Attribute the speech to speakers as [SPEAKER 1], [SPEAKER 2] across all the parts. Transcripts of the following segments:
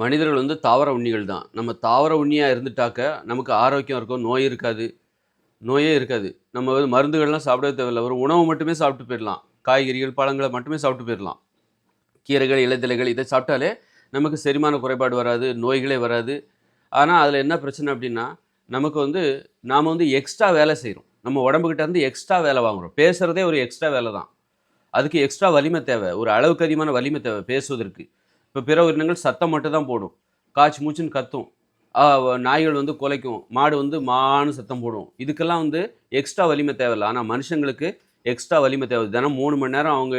[SPEAKER 1] மனிதர்கள் வந்து தாவர உண்ணிகள் தான். நம்ம தாவர உண்ணியாக இருந்துட்டாக்க நமக்கு ஆரோக்கியம் இருக்கும் நோய் இருக்காது. நோயே இருக்காது. நம்ம வந்து மருந்துகள்லாம் சாப்பிடவே தேவையில்லை. ஒரு உணவு மட்டுமே சாப்பிட்டு போயிடலாம். காய்கறிகள் பழங்களை மட்டுமே சாப்பிட்டு போயிடலாம். கீரைகள் இலைத்தலைகள் இதை சாப்பிட்டாலே நமக்கு செரிமான குறைபாடு வராது நோய்களே வராது. ஆனால் அதில் என்ன பிரச்சனை அப்படின்னா நமக்கு வந்து நாம் வந்து எக்ஸ்ட்ரா வேலை செய்கிறோம் நம்ம உடம்புக்கிட்ட இருந்து எக்ஸ்ட்ரா வேலை வாங்குறோம். பேசுகிறதே ஒரு எக்ஸ்ட்ரா வேலை தான் அதுக்கு எக்ஸ்ட்ரா வலிமை தேவை. ஒரு அளவுக்கு அதிகமான வலிமை தேவை பேசுவதற்கு. இப்போ பிற உயிரினங்கள் சத்தம் மட்டும் தான் போடும். காய்ச்சி மூச்சுன்னு கத்தும். நாய்கள் வந்து குலைக்கும். மாடு வந்து மானு சத்தம் போடும். இதுக்கெல்லாம் வந்து எக்ஸ்ட்ரா வலிமை தேவையில்லை. ஆனால் மனுஷங்களுக்கு எக்ஸ்ட்ரா வலிமை தேவை. தினம் மூணு மணி நேரம் அவங்க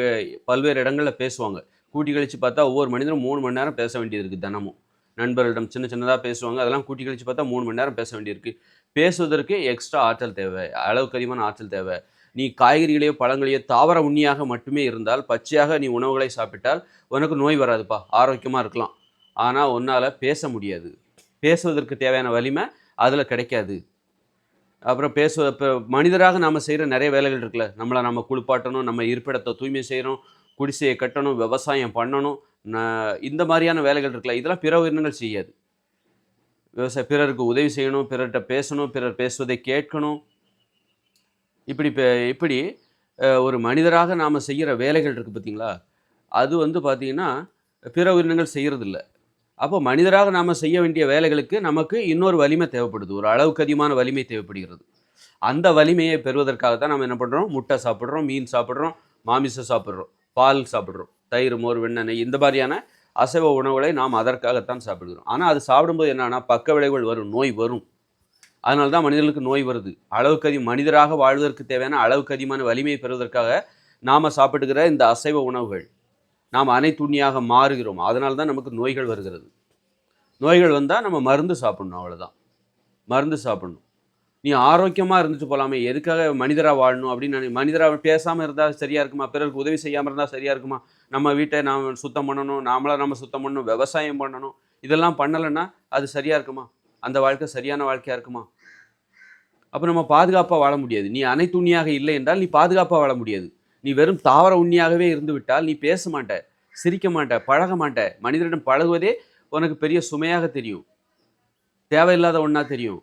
[SPEAKER 1] பல்வேறு இடங்களில் பேசுவாங்க. கூட்டி கழிச்சு பார்த்தா ஒவ்வொரு மனிதனும் மூணு மணி நேரம் பேச வேண்டியது இருக்குது தினமும். நண்பர்களிடம் சின்ன சின்னதாக பேசுவாங்க. அதெல்லாம் கூட்டி கழித்து பார்த்தா மூணு மணி நேரம் பேச வேண்டியிருக்கு பேசுவதற்கு எக்ஸ்ட்ரா ஆற்றல் தேவை. அளவுக்கு அதிகமான ஆற்றல் தேவை. நீ காய்கறிகளையோ பழங்களையோ தாவர உண்ணியாக மட்டுமே இருந்தால் பச்சையாக நீ உணவுகளை சாப்பிட்டால் உனக்கு நோய் வராதுப்பா. ஆரோக்கியமாக இருக்கலாம். ஆனால் உன்னால் பேச முடியாது. பேசுவதற்கு தேவையான வலிமை அதில் கிடைக்காது. அப்புறம் பேசுவ இப்போ மனிதராக நாம் செய்கிற நிறைய வேலைகள் இருக்குல்ல. நம்மளை நம்ம குளிப்பாட்டணும் நம்ம இருப்பிடத்தை தூய்மை செய்கிறோம் குடிசையை கட்டணும் விவசாயம் பண்ணணும் இந்த மாதிரியான வேலைகள் இருக்குல்ல. இதெல்லாம் பிற உயிரினங்கள் செய்யாது. விவசாய பிறருக்கு உதவி செய்யணும் பிறர்கிட்ட பேசணும் பிறர் பேசுவதை கேட்கணும். இப்படி இப்போ இப்படி ஒரு மனிதராக நாம் செய்கிற வேலைகள் இருக்குது பார்த்தீங்களா? அது வந்து பார்த்திங்கன்னா பிற உயிரினங்கள் செய்கிறதில்ல. அப்போ மனிதராக நாம் செய்ய வேண்டிய வேலைகளுக்கு நமக்கு இன்னொரு வலிமை தேவைப்படுது. ஒரு அளவுக்கு அதிகமான வலிமை தேவைப்படுகிறது. அந்த வலிமையை பெறுவதற்காக தான் நம்ம என்ன பண்ணுறோம் முட்டை சாப்பிட்றோம் மீன் சாப்பிட்றோம் மாமிசம் சாப்பிட்றோம் பால் சாப்பிட்றோம் தயிர் மோர் வெண்ணெய் இந்த மாதிரியான அசைவ உணவுகளை நாம் அதற்காகத்தான் சாப்பிடுகிறோம். ஆனால் அது சாப்பிடும்போது என்னன்னா பக்க விளைவுகள் வரும் நோய் வரும். அதனால தான் மனிதர்களுக்கு நோய் வருது. அளவுக்கு அதிகம் மனிதராக வாழ்வதற்கு தேவையான அளவுக்கு அதிகமான வலிமையை பெறுவதற்காக நாம் சாப்பிட்டுக்கிற இந்த அசைவ உணவுகள் நாம் அனைத்துண்ணியாக மாறுகிறோம். அதனால தான் நமக்கு நோய்கள் வருகிறது. நோய்கள் வந்தால் நம்ம மருந்து சாப்பிடணும் அவ்வளோதான் மருந்து சாப்பிடணும். நீ ஆரோக்கியமாக இருந்துட்டு போகலாமே எதுக்காக மனிதராக வாழணும் அப்படின்னு நான் மனிதராக பேசாமல் இருந்தால் சரியாக இருக்குமா? பிறருக்கு உதவி செய்யாமல் இருந்தால் சரியாக இருக்குமா? நம்ம வீட்டை நாம் சுத்தம் பண்ணணும் நாமளாக நம்ம சுத்தம் பண்ணணும் விவசாயம் பண்ணணும். இதெல்லாம் பண்ணலைன்னா அது சரியாக இருக்குமா? அந்த வாழ்க்கை சரியான வாழ்க்கையாக இருக்குமா? அப்போ நம்ம பாதுகாப்பாக வாழ முடியாது. நீ அனைத்து உண்ணியாக இல்லை என்றால் நீ பாதுகாப்பாக வாழ முடியாது. நீ வெறும் தாவர உண்ணியாகவே இருந்து விட்டால் நீ பேச மாட்ட சிரிக்க மாட்ட பழக மாட்ட. மனிதரிடம் பழகுவதே உனக்கு பெரிய சுமையாக தெரியும். தேவையில்லாத ஒன்றா தெரியும்.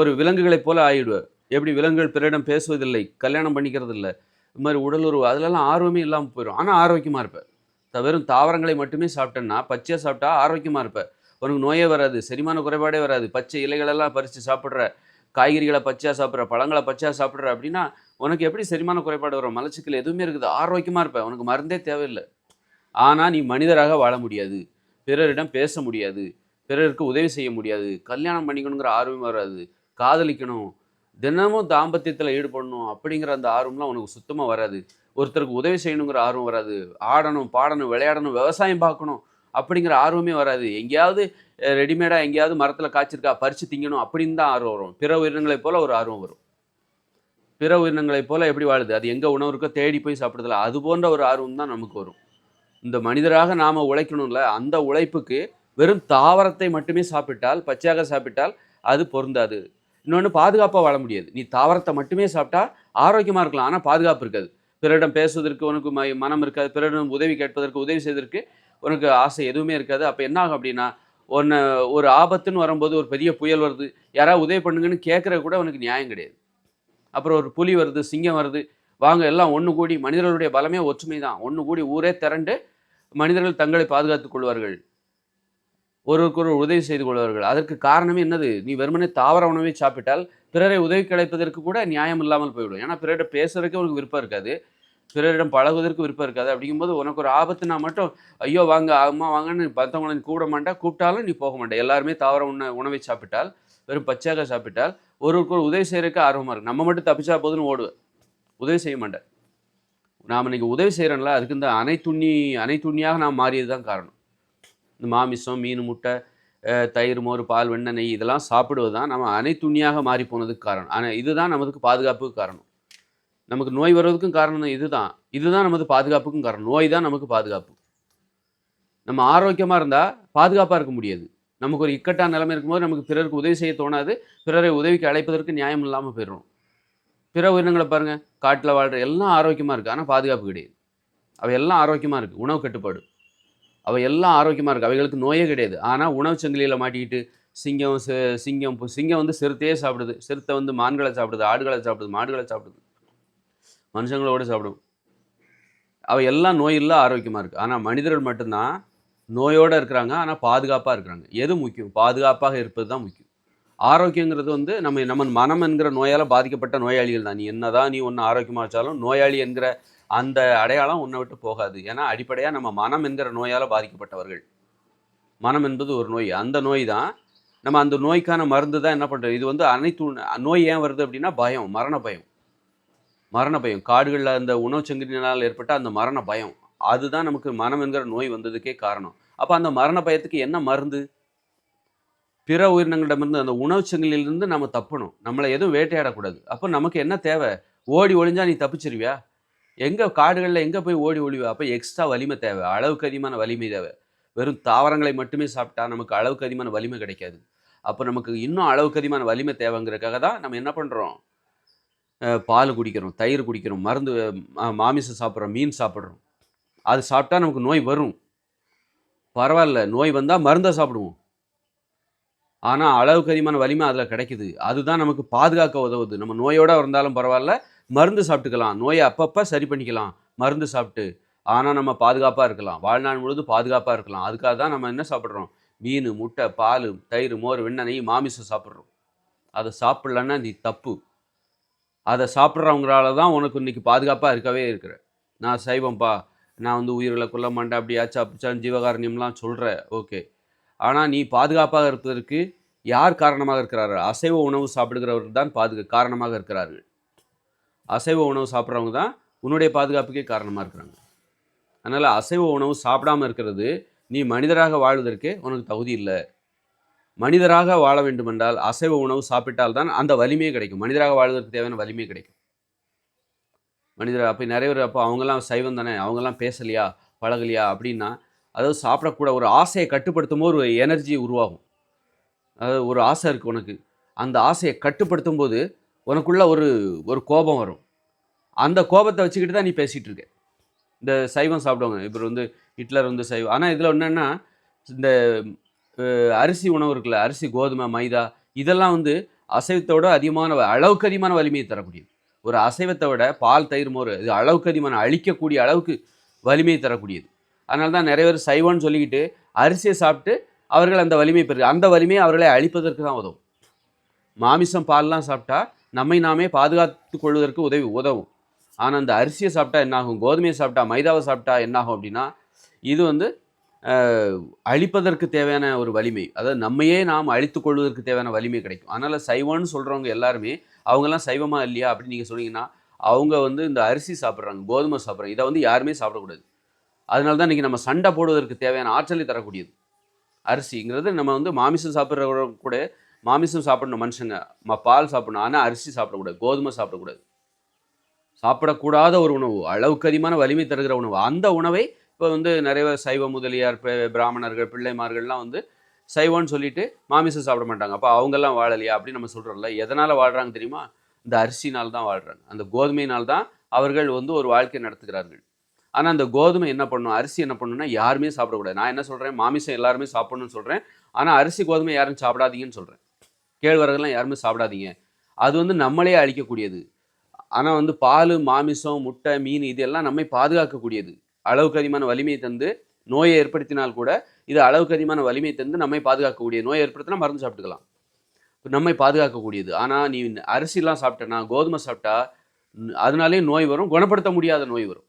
[SPEAKER 1] ஒரு விலங்குகளைப் போல ஆயிடுவ. எப்படி விலங்குகள் பிறரிடம் பேசுவதில்லை கல்யாணம் பண்ணிக்கிறது இல்லை இது மாதிரி உடலுறவு அதிலெல்லாம் ஆர்வமே இல்லாமல் போயிடும் ஆனால் ஆரோக்கியமாக இருப்பேன் வெறும் தாவரங்களை மட்டுமே சாப்பிட்டேன்னா பச்சையாக சாப்பிட்டா ஆரோக்கியமாக இருப்பேன் உனக்கு நோயே வராது செரிமான குறைபாடே வராது. பச்சை இலைகளெல்லாம் பறித்து சாப்பிட்ற காய்கறிகளை பச்சையாக சாப்பிட்ற பழங்களை பச்சையாக சாப்பிட்ற அப்படின்னா உனக்கு எப்படி செரிமான குறைபாடு வரும்? மலச்சிக்கல் எதுவுமே இருக்குது. ஆரோக்கியமாக இருப்ப. உனக்கு மருந்தே தேவையில்லை. ஆனால் நீ மனிதராக வாழ முடியாது. பிறரிடம் பேச முடியாது. பிறருக்கு உதவி செய்ய முடியாது. கல்யாணம் பண்ணிக்கணுங்கிற ஆர்வம் வராது. காதலிக்கணும். தினமும் தாம்பத்தியத்தில் ஈடுபடணும் அப்படிங்கிற அந்த ஆர்வம்லாம் உனக்கு சுத்தமாக வராது. ஒருத்தருக்கு உதவி செய்யணுங்கிற ஆர்வம் வராது. ஆடணும் பாடணும் விளையாடணும் விவசாயம் பார்க்கணும். அப்படிங்கிற ஆர்வமே வராது. எங்கேயாவது ரெடிமேடாக எங்கேயாவது மரத்தில் காய்ச்சிருக்கா பறித்து திங்கணும் அப்படின்னு தான் ஆர்வம் வரும். பிற உயிரினங்களைப் போல ஒரு ஆர்வம் வரும். பிற உயிரினங்களைப் போல எப்படி வாழுது? அது எங்கே உணவு இருக்கோ தேடி போய் சாப்பிடுதல அது போன்ற ஒரு ஆர்வம் தான் நமக்கு வரும். இந்த மனிதராக நாம் உழைக்கணும்ல அந்த உழைப்புக்கு வெறும் தாவரத்தை மட்டுமே சாப்பிட்டால் பச்சையாக சாப்பிட்டால் அது பொருந்தாது. இன்னொன்று பாதுகாப்பாக வாழ முடியாது. நீ தாவரத்தை மட்டுமே சாப்பிட்டா ஆரோக்கியமாக இருக்கலாம். ஆனால் பாதுகாப்பு இருக்காது. பிறரிடம் பேசுவதற்கு உனக்கு மனம் இருக்காது. பிறரிடம் உதவி கேட்பதற்கு உதவி செய்வதற்கு உனக்கு ஆசை எதுவுமே இருக்காது. அப்போ என்ன ஆகும் அப்படின்னா ஒன்று ஒரு ஆபத்துன்னு வரும்போது ஒரு பெரிய புயல் வருது. யாராவது உதவி பண்ணுங்கன்னு கேட்குற கூட உனக்கு நியாயம் கிடையாது. அப்புறம் ஒரு புலி வருது சிங்கம் வருது. வாங்க எல்லாம் ஒன்று கூடி மனிதர்களுடைய பலமே ஒற்றுமை தான் ஒன்று கூடி ஊரே திரண்டு மனிதர்கள் தங்களை பாதுகாத்துக் கொள்வார்கள். ஒருவருக்கொருவர் உதவி செய்து கொள்வார்கள். அதற்கு காரணமே என்னது? நீ வெறுமனே தாவர உணவை சாப்பிட்டால் பிறரை உதவி கிடைப்பதற்கு கூட நியாயம் இல்லாமல் போய்விடும். ஏன்னா பிறரிடம் பேசுறதுக்கு உனக்கு விருப்பம் இருக்காது. பிறரிடம் பழகுவதற்கு விருப்பம் இருக்காது. அப்படிங்கும்போது உனக்கு ஒரு ஆபத்துனா மட்டும் ஐயோ வாங்க அம்மா வாங்கன்னு மற்றவங்களை நீ கூப்பிட மாட்டா கூப்பிட்டாலும் நீ போக மாட்டேன் எல்லாருமே தாவர உண உணவை சாப்பிட்டால் வெறும் பச்சையாக சாப்பிட்டால் ஒருவருக்கு ஒரு உதவி செய்யறதுக்கு ஆர்வமாக இருக்கு. நம்ம மட்டும் தப்பிச்சா போதுன்னு ஓடுவேன் உதவி செய்ய மாட்டேன் நாம் இன்னைக்கு உதவி செய்கிறோம்ல அதுக்கு இந்த அனைத்துண்ணி அனைத்துண்ணியாக நாம் மாறியது தான் காரணம். இந்த மாமிசம் மீன் முட்டை தயிர் மோர் பால் வெண்ணெய் நெய் இதெல்லாம் சாப்பிடுவது தான் நம்ம அனைத்துண்ணியாக மாறி போனதுக்கு காரணம். ஆனால் இதுதான் நமக்கு பாதுகாப்புக்கு காரணம். நமக்கு நோய் வர்றதுக்கும் காரணம் இதுதான். இதுதான் நமது பாதுகாப்புக்கும் காரணம். நோய் தான் நமக்கு பாதுகாப்பு. நம்ம ஆரோக்கியமாக இருந்தால் பாதுகாப்பாக இருக்க முடியாது. நமக்கு ஒரு இக்கட்டான நிலைமை இருக்கும்போது நமக்கு பிறருக்கு உதவி செய்ய தோணாது. பிறரை உதவிக்கு அழைப்பதற்கு நியாயம் இல்லாமல் போயிடும் பிற உயிரினங்களை பாருங்கள் காட்டில் வாழ்கிற எல்லாம் ஆரோக்கியமாக இருக்குது ஆனால் பாதுகாப்பு கிடையாது. அவை எல்லாம் ஆரோக்கியமாக இருக்குது உணவு கட்டுப்பாடு. அவை எல்லாம் ஆரோக்கியமாக இருக்குது அவைகளுக்கு நோயே கிடையாது. ஆனால் உணவு சங்கிலியில் மாட்டிக்கிட்டு சிங்கம் சிங்கம் சிங்கம் வந்து சிறுத்தையே சாப்பிடுது. சிறுத்தை வந்து மான்களை சாப்பிடுது ஆடுகளை சாப்பிடுது மாடுகளை சாப்பிடுது. மனுஷங்களோட சாப்பிடும் அவள் எல்லாம் நோய் இல்லை ஆரோக்கியமாக இருக்குது ஆனால் மனிதர்கள் மட்டும்தான் நோயோடு இருக்கிறாங்க ஆனால் பாதுகாப்பாக இருக்கிறாங்க. எது முக்கியம்? பாதுகாப்பாக இருப்பது தான் முக்கியம். ஆரோக்கியங்கிறது வந்து நம்ம நம்ம மனம் என்கிற நோயால் பாதிக்கப்பட்ட நோயாளிகள் தான். நீ என்னதான் நீ ஒன்று ஆரோக்கியமாக வச்சாலும் நோயாளி என்கிற அந்த அடையாளம் உன்னை விட்டு போகாது. ஏன்னா அடிப்படையாக நம்ம மனம் என்கிற நோயால் பாதிக்கப்பட்டவர்கள். மனம் என்பது ஒரு நோய். அந்த நோய் தான் நம்ம அந்த நோய்க்கான மருந்து தான் என்ன பண்ணுறது இது வந்து அனைத்து நோய் ஏன் வருது அப்படின்னா பயம் மரண பயம். மரண பயம். காடுகளில் அந்த உணவு சங்கிலினால் ஏற்பட்ட அந்த மரண பயம். அதுதான் நமக்கு மனம் என்கிற நோய் வந்ததுக்கே காரணம். அப்போ அந்த மரண பயத்துக்கு என்ன மருந்து? பிற உயிரினங்களிடமிருந்து அந்த உணவு சங்கிலிருந்து நம்ம தப்பணும். நம்மளை எதுவும் வேட்டையாடக்கூடாது. அப்போ நமக்கு என்ன தேவை? ஓடி ஒழிஞ்சா நீ தப்பிச்சிருவியா? எங்கே காடுகளில் எங்கே போய் ஓடி ஒழிவா அப்போ எக்ஸ்ட்ரா வலிமை தேவை. அளவுக்கு அதிகமான வலிமை தேவை. வெறும் தாவரங்களை மட்டுமே சாப்பிட்டா நமக்கு அளவுக்கு அதிகமான வலிமை கிடைக்காது. அப்போ நமக்கு இன்னும் அளவுக்கு அதிகமான வலிமை தேவைங்கிறதுக்காக தான் நம்ம என்ன பண்ணுறோம் பால் குடிக்கிறோம் தயிர் குடிக்கிறோம் மருந்து மாமிசம் சாப்பிட்றோம் மீன் சாப்பிட்றோம். அது சாப்பிட்டா நமக்கு நோய் வரும். பரவாயில்ல நோய் வந்தால் மருந்தை சாப்பிடுவோம். ஆனால் அளவுக்கு அதிகமான வலிமை அதில் கிடைக்குது. அதுதான் நமக்கு பாதுகாக்க உதவுது. நம்ம நோயோடு இருந்தாலும் பரவாயில்ல மருந்து சாப்பிட்டுக்கலாம். நோயை அப்பப்போ சரி பண்ணிக்கலாம் மருந்து சாப்பிட்டு. ஆனால் நம்ம பாதுகாப்பாக இருக்கலாம். வாழ்நாள் முழுது பாதுகாப்பாக இருக்கலாம். அதுக்காக தான் நம்ம என்ன சாப்பிட்றோம்? மீன் முட்டை பால் தயிர் மோர் வெண்ணெய் மாமிசம் சாப்பிட்றோம். அதை சாப்பிட்லன்னா நீ தப்பு. அதை சாப்பிட்றவங்களால தான் உனக்கு இன்றைக்கி பாதுகாப்பாக இருக்கவே இருக்கிற நான் சைவம்ப்பா நான் வந்து உயிர்களை கொல்ல மாட்டேன் அப்படியாச்சா அப்படிச்சான் ஜீவகாரண்யம்லாம் சொல்கிற ஓகே. ஆனால் நீ பாதுகாப்பாக இருப்பதற்கு யார் காரணமாக இருக்கிறார்கள்? அசைவ உணவு சாப்பிடுகிறவர்கள் தான் பாதுகா காரணமாக இருக்கிறார்கள். அசைவ உணவு சாப்பிட்றவங்க தான் உன்னுடைய பாதுகாப்புக்கே காரணமாக இருக்கிறாங்க. அதனால் அசைவ உணவு சாப்பிடாம இருக்கிறது நீ மனிதராக வாழ்வதற்கு உனக்கு தகுதி இல்லை. மனிதராக வாழ வேண்டுமென்றால் அசைவ உணவு சாப்பிட்டால்தான் அந்த வலிமையே கிடைக்கும். மனிதராக வாழ்வதற்கு தேவையான வலிமையே கிடைக்கும். மனிதர் அப்போ நிறைய பேர் அப்போ அவங்கெல்லாம் சைவம் தானே அவங்கெல்லாம் பேசலையா பழகலையா அப்படின்னா அதாவது சாப்பிடக்கூட ஒரு ஆசையை கட்டுப்படுத்தும் போது ஒரு எனர்ஜி உருவாகும். அதாவது ஒரு ஆசை இருக்குது உனக்கு. அந்த ஆசையை கட்டுப்படுத்தும் போது உனக்குள்ள ஒரு ஒரு கோபம் வரும். அந்த கோபத்தை வச்சுக்கிட்டு தான் நீ பேசிகிட்டு இருக்க. இந்த சைவம் சாப்பிடுவாங்க. இப்போ வந்து ஹிட்லர் வந்து சைவம் ஆனால் இதில் என்னென்னா இந்த அரிசி உணவு இருக்குல்ல அரிசி கோதுமை மைதா இதெல்லாம் வந்து அசைவத்தோட அதிகமான அளவுக்கு அதிகமான வலிமையை தரக்கூடியது. ஒரு அசைவத்தை விட பால் தயிர் மோர் இது அளவுக்கு அதிகமான அழிக்கக்கூடிய அளவுக்கு வலிமையை தரக்கூடியது. அதனால தான் நிறைய பேர் சைவம்னு சொல்லிக்கிட்டு அரிசியை சாப்பிட்டு அவர்கள் அந்த வலிமை பெறு அந்த வலிமையை அவர்களை அழிப்பதற்கு தான் உதவும். மாமிசம் பால்லாம் சாப்பிட்டா நம்மை நாமே பாதுகாத்து கொள்வதற்கு உதவி உதவும். ஆனால் அந்த அரிசியை சாப்பிட்டா என்னாகும்? கோதுமையை சாப்பிட்டா மைதாவை சாப்பிட்டா என்னாகும் அப்படின்னா இது வந்து அழிப்பதற்கு தேவையான ஒரு வலிமை. அதாவது நம்மையே நாம் அழித்து கொள்வதற்கு தேவையான வலிமை கிடைக்கும். அதனால் சைவம்னு சொல்கிறவங்க எல்லாருமே அவங்கெல்லாம் சைவமா இல்லையா அப்படின்னு நீங்கள் சொன்னீங்கன்னா அவங்க வந்து இந்த அரிசி சாப்பிட்றாங்க கோதுமை சாப்பிட்றாங்க. இதை வந்து யாருமே சாப்பிடக்கூடாது. அதனால தான் இன்றைக்கி நம்ம சண்டை போடுவதற்கு தேவையான ஆற்றலை தரக்கூடியது. அரிசிங்கிறது நம்ம வந்து மாமிசம் சாப்பிட்றவங்க கூட மாமிசம் சாப்பிடணும் மனுஷங்க. ம பால் சாப்பிடணும். ஆனால் அரிசி சாப்பிடக்கூடாது கோதுமை சாப்பிடக்கூடாது. சாப்பிடக்கூடாத ஒரு உணவு அளவுக்கு அதிகமான வலிமை தருகிற உணவு. அந்த உணவை இப்போ வந்து நிறைய பேர் சைவ முதலியார் பிராமணர்கள் பிள்ளைமார்கள்லாம் வந்து சைவம்னு சொல்லிட்டு மாமிசம் சாப்பிட மாட்டாங்க. அப்போ அவங்கெல்லாம் வாழலையா அப்படின்னு நம்ம சொல்கிறோம்ல எதனால் வாழ்கிறாங்க தெரியுமா? இந்த அரிசினால் தான் வாழ்கிறாங்க அந்த கோதுமையினால் தான் அவர்கள் வந்து ஒரு வாழ்க்கை நடத்துகிறார்கள். ஆனால் அந்த கோதுமை என்ன பண்ணும்? அரிசி என்ன பண்ணுன்னா யாருமே சாப்பிடக்கூடாது. நான் என்ன சொல்கிறேன் மாமிசம் எல்லாருமே சாப்பிடணும்னு சொல்கிறேன் ஆனால் அரிசி கோதுமை யாரும் சாப்பிடாதீங்கன்னு சொல்கிறேன் கேழ்வரகுலாம் யாருமே சாப்பிடாதீங்க. அது வந்து நம்மளே அழிக்கக்கூடியது. ஆனால் வந்து பால் மாமிசம் முட்டை மீன் இதெல்லாம் நம்மை பாதுகாக்கக்கூடியது. அளவுக்கு அதிகமான வலிமையை தந்து நோயை ஏற்படுத்தினால் கூட இது அளவுக்கு அதிகமான வலிமையை தந்து நம்மை பாதுகாக்கக்கூடிய நோயை ஏற்படுத்தினா மருந்து சாப்பிட்டுக்கலாம். நம்மை பாதுகாக்கக்கூடியது. ஆனால் நீ அரிசிலாம் சாப்பிட்டனா கோதுமை சாப்பிட்டா அதனாலே நோய் வரும் குணப்படுத்த முடியாத நோய் வரும்.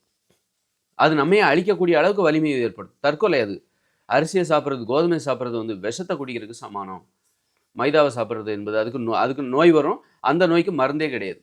[SPEAKER 1] அது நம்மையே அழிக்கக்கூடிய அளவுக்கு வலிமையை ஏற்படும் தற்கொலை அது. அரிசியை சாப்பிட்றது கோதுமை சாப்பிட்றது வந்து விஷத்தை குடிக்கிறதுக்கு சமானம். மைதாவை சாப்பிட்றது என்பது அதுக்கு நோ அதுக்கு நோய் வரும். அந்த நோய்க்கு மருந்தே கிடையாது.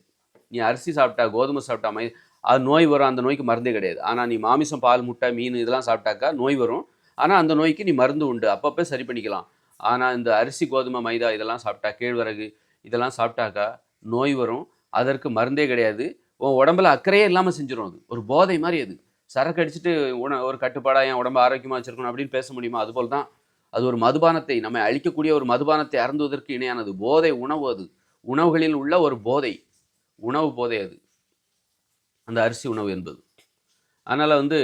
[SPEAKER 1] நீ அரிசி சாப்பிட்டா கோதுமை சாப்பிட்டா மை அது நோய் வரும் அந்த நோய்க்கு மருந்தே கிடையாது. ஆனால் நீ மாமிசம் பால் முட்டை மீன் இதெல்லாம் சாப்பிட்டாக்கா நோய் வரும். ஆனால் அந்த நோய்க்கு நீ மருந்து உண்டு. அப்பப்போ சரி பண்ணிக்கலாம். ஆனால் இந்த அரிசி கோதுமை மைதா இதெல்லாம் சாப்பிட்டா கேழ்வரகு இதெல்லாம் சாப்பிட்டாக்கா நோய் வரும். அதற்கு மருந்தே கிடையாது. உன் உடம்புல அக்கறையே இல்லாமல் செஞ்சிடும் அது. ஒரு போதை மாதிரி அது. சரக்கு அடிச்சுட்டு உண ஒரு கட்டுப்பாடாக என் உடம்பு ஆரோக்கியமாக வச்சுருக்கணும் அப்படின்னு பேச முடியுமா? அதுபோல் தான். அது ஒரு மதுபானத்தை நம்ம அழிக்கக்கூடிய ஒரு மதுபானத்தை அறந்துவதற்கு இணையானது. போதை உணவு அது. உணவுகளில் உள்ள ஒரு போதை. உணவு போதை அது. அந்த அரிசி உணவு என்பது. அதனால் வந்து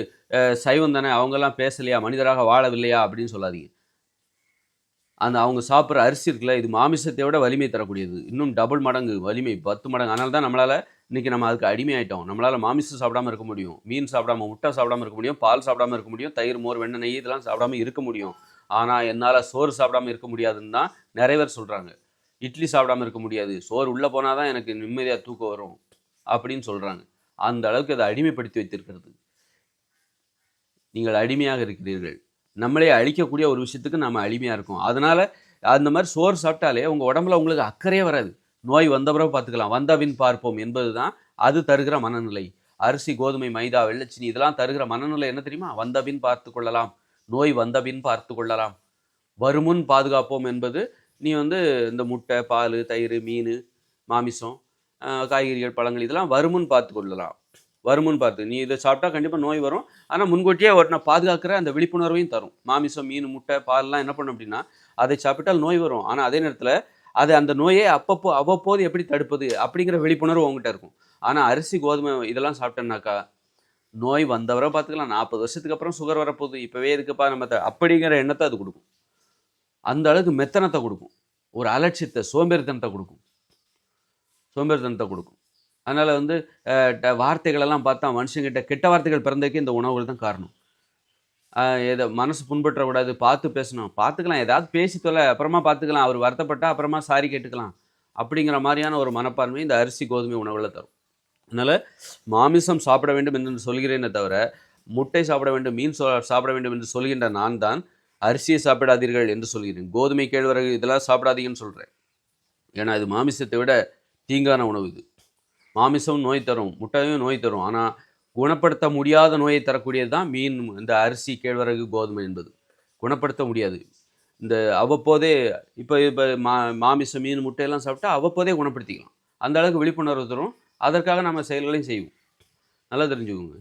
[SPEAKER 1] சைவம் தானே அவங்கெல்லாம் பேசலையா மனிதராக வாழவில்லையா அப்படின்னு சொல்லாதீங்க. அந்த அவங்க சாப்பிட்ற அரிசி இருக்குல்ல இது மாமிசத்தை விட வலிமை தரக்கூடியது. இன்னும் டபுள் மடங்கு வலிமை பத்து மடங்கு. அதனால தான் நம்மளால் இன்றைக்கி நம்ம அதுக்கு அடிமையாயிட்டோம். நம்மளால் மாமிசம் சாப்பிடாம இருக்க முடியும். மீன் சாப்பிடாம முட்டை சாப்பிடாம இருக்க முடியும். பால் சாப்பிடாம இருக்க முடியும். தயிர் மோர் வெண்ணெய் நெய் இதெல்லாம் சாப்பிடாம இருக்க முடியும். ஆனால் என்னால் சோறு சாப்பிடாம இருக்க முடியாதுன்னு தான் நிறைய பேர் சொல்கிறாங்க இட்லி சாப்பிடாம இருக்க முடியாது. சோறு உள்ளே போனால் தான் எனக்கு நிம்மதியாக தூக்கம் வரும் அப்படின்னு சொல்கிறாங்க அந்த அளவுக்கு அதை அடிமைப்படுத்தி வைத்திருக்கிறது. நீங்கள் அடிமையாக இருக்கிறீர்கள். நம்மளே அழிக்கக்கூடிய ஒரு விஷயத்துக்கு நம்ம அடிமையாக இருக்கோம். அதனால் அந்த மாதிரி சோறு சாப்பிட்டாலே உங்கள் உடம்புல உங்களுக்கு அக்கறையே வராது. நோய் வந்த பிறகு பார்த்துக்கலாம். வந்தவின் பார்ப்போம் என்பது தான் அது தருகிற மனநிலை. அரிசி கோதுமை மைதா வெள்ளச்சினி இதெல்லாம் தருகிற மனநிலை என்ன தெரியுமா? வந்தபின் பார்த்து கொள்ளலாம். நோய் வந்தபின் பார்த்து கொள்ளலாம். வருமுன் பாதுகாப்போம் என்பது நீ வந்து இந்த முட்டை பால் தயிர் மீன் மாமிசம் காய்கறிகள் பழங்கள் இதெல்லாம் வருமுன் பார்த்து கொள்ளலாம். வருமுன் பார்த்து. நீ இதை சாப்பிட்டா கண்டிப்பாக நோய் வரும். ஆனால் முன்கூட்டியே ஒரு பாதுகாக்கிற அந்த விழிப்புணர்வையும் தரும். மாமிசம் மீன் முட்டை பால்லாம் என்ன பண்ணும் அப்படின்னா அதை சாப்பிட்டால் நோய் வரும். ஆனால் அதே நேரத்தில் அது அந்த நோயை அப்பப்போ அவ்வப்போது எப்படி தடுப்பது அப்படிங்கிற விழிப்புணர்வு உங்ககிட்ட இருக்கும். ஆனால் அரிசி கோதுமை இதெல்லாம் சாப்பிட்டேன்னாக்கா நோய் வந்தவரை பார்த்துக்கலாம். நாற்பது வருஷத்துக்கு அப்புறம் சுகர் வரப்போகுது. இப்போவே இருக்குப்பா நம்ம அப்படிங்கிற எண்ணத்தை அது கொடுக்கும். அந்த அளவுக்கு மெத்தனத்தை கொடுக்கும். ஒரு அலட்சியத்தை சோம்பேறித்தனத்தை கொடுக்கும். சோம்பேறித்தனத்தை கொடுக்கும். அதனால் வந்து வார்த்தைகளெல்லாம் பார்த்தா மனுஷங்கிட்ட கெட்ட வார்த்தைகள் பிறந்ததுக்கு இந்த உணவுகள் தான் காரணம். எதை மனசு புண்பற்றக்கூடாது பார்த்து பேசணும். பார்த்துக்கலாம். ஏதாவது பேசி தொலை அப்புறமா பார்த்துக்கலாம். அவர் வருத்தப்பட்டா அப்புறமா சாரி கேட்டுக்கலாம். அப்படிங்கிற மாதிரியான ஒரு மனப்பான்மை இந்த அரிசி கோதுமை உணவுகளை தரும். அதனால் மாமிசம் சாப்பிட வேண்டும் என்று சொல்கிறேனே தவிர முட்டை சாப்பிட வேண்டும் மீன் சோ- சாப்பிட வேண்டும் என்று சொல்கின்ற நான் தான் அரிசியை சாப்பிடாதீர்கள் என்று சொல்கிறேன். கோதுமை கேழ்வரகு இதெல்லாம் சாப்பிடாதீங்கன்னு சொல்கிறேன் ஏன்னா இது மாமிசத்தை விட தீங்கான உணவு இது. மாமிசம் நோய் தரும் முட்டையும் நோய் தரும். ஆனால் குணப்படுத்த முடியாத நோயை தரக்கூடியது தான் மீன் இந்த அரிசி கேழ்வரகு கோதுமை என்பது. குணப்படுத்த முடியாது. இந்த அவ்வப்போதே இப்போ இப்போ மா மாமிசம் மீன் முட்டையெல்லாம் சாப்பிட்டா அவ்வப்போதே குணப்படுத்திக்கலாம். அந்த அளவுக்கு விழிப்புணர்வு தரும். அதற்காக நம்ம செயல்களையும் செய்வோம். நல்லா தெரிஞ்சுக்கோங்க.